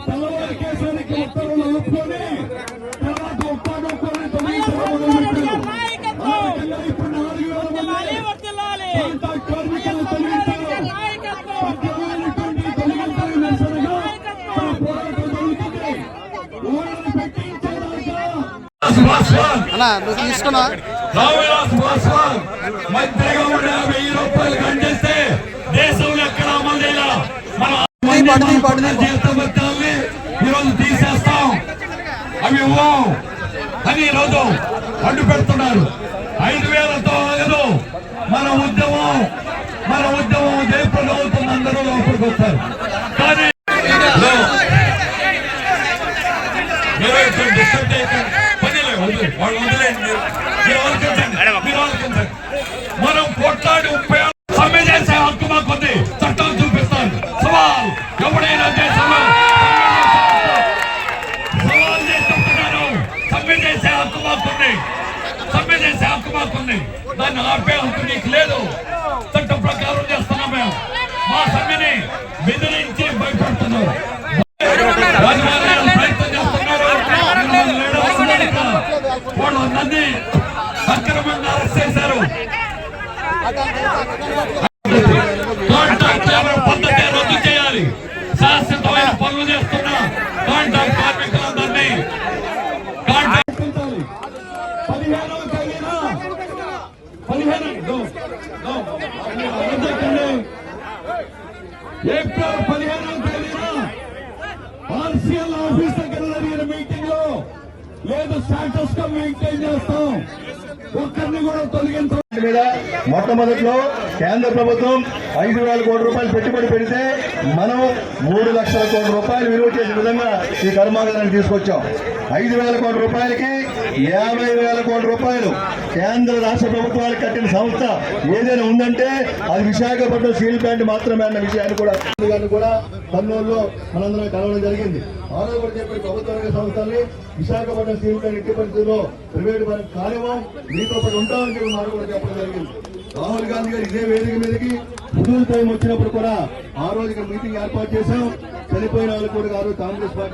తెల్లవారి కేసులకి ఉత్తర్వులు ఒప్పుకొని అన్నా నువ్వు తీసుకున్నా? పాస్వాన్ ఉన్న వెయ్యి రూపాయలు ఖండిస్తే దేశంలో ఎక్కడ అమలు చేయాల మన. జీవిత భత్యాల్ని ఈరోజు తీసేస్తాం. అవి ఇవ్వం. అని ఈరోజు అడ్డు పెడుతున్నారు. ఐదు వేలతో ఆగదు. మన ఉద్యమం మన ఉద్యమం జయప్రదం అవుతుంది. అందరూ లోపలికి వస్తారు. కానీ వాళ్ళు మీరు. ఆలోచించండి. మీరు ఆలోచించండి. మనం కొట్లాడి ముప్పై సమ్మె చేసే హక్కు మాకు ఉంది చట్టాలు చూపిస్తాను సవాల్ ఎవడైనా దేశంలో సవాల్ చేస్తున్నాను సమ్మె చేసే హక్కు మాకుంది సమ్మె చేసే హక్కు మాకుంది దాన్ని ఆపే హక్కు నీకు లేదు అక్రమంగా అరెస్ట్ చేశారు కాంట్రాక్ట్ లేబర్ పద్ధతి రద్దు చేయాలి శాశ్వతమైన పనులు చేస్తున్న కాంట్రాక్ట్ కార్మికులందరినీ కాంట్రాక్ట్ పదిహేనవ తేదీన పదిహేను ఏప్రిల్ పదిహేనవ తేదీన ఆర్సీఎల్ ఆఫీస్ లేదు స్టాటస్గా మెయింటైన్ చేస్తాం. ఒక్కరిని కూడా తొలగించ మీద మొట్టమొదట్లో కేంద్ర ప్రభుత్వం ఐదు వేల కోట్ల రూపాయలు పెట్టుబడి పెడితే మనం మూడు లక్షల కోట్ల రూపాయలు విలువ చేసే విధంగా ఈ కర్మాగారాన్ని తీసుకొచ్చాం. ఐదు వేల కోట్ల రూపాయలకి యాభై వేల కోట్ల రూపాయలు కేంద్ర రాష్ట్ర ప్రభుత్వాలు కట్టిన సంస్థ ఏదైనా ఉందంటే అది విశాఖపట్నం స్టీల్ ప్లాంట్ మాత్రమే అన్న విషయాన్ని కూడా గారిని కూడా కర్నూలులో మనందరం కలవడం జరిగింది. ఆ రోజు కూడా చెప్పిన ప్రభుత్వ రంగ సంస్థల్ని విశాఖపట్నం స్టీల్ ప్లాంట్ ఎట్టి పరిస్థితుల్లో ప్రైవేట్ వారికి కానివ్వం మీతో పాటు ఉంటామని చెప్పి మాట కూడా చెప్పడం జరిగింది. రాహుల్ గాంధీ గారు ఇదే వేదిక మీదకి హుదూర్ వచ్చినప్పుడు కూడా ఆ రోజు ఇక్కడ మీటింగ్ ఏర్పాటు చేశాం. చనిపోయిన వాళ్ళు కూడా కాదు కాంగ్రెస్ పార్టీ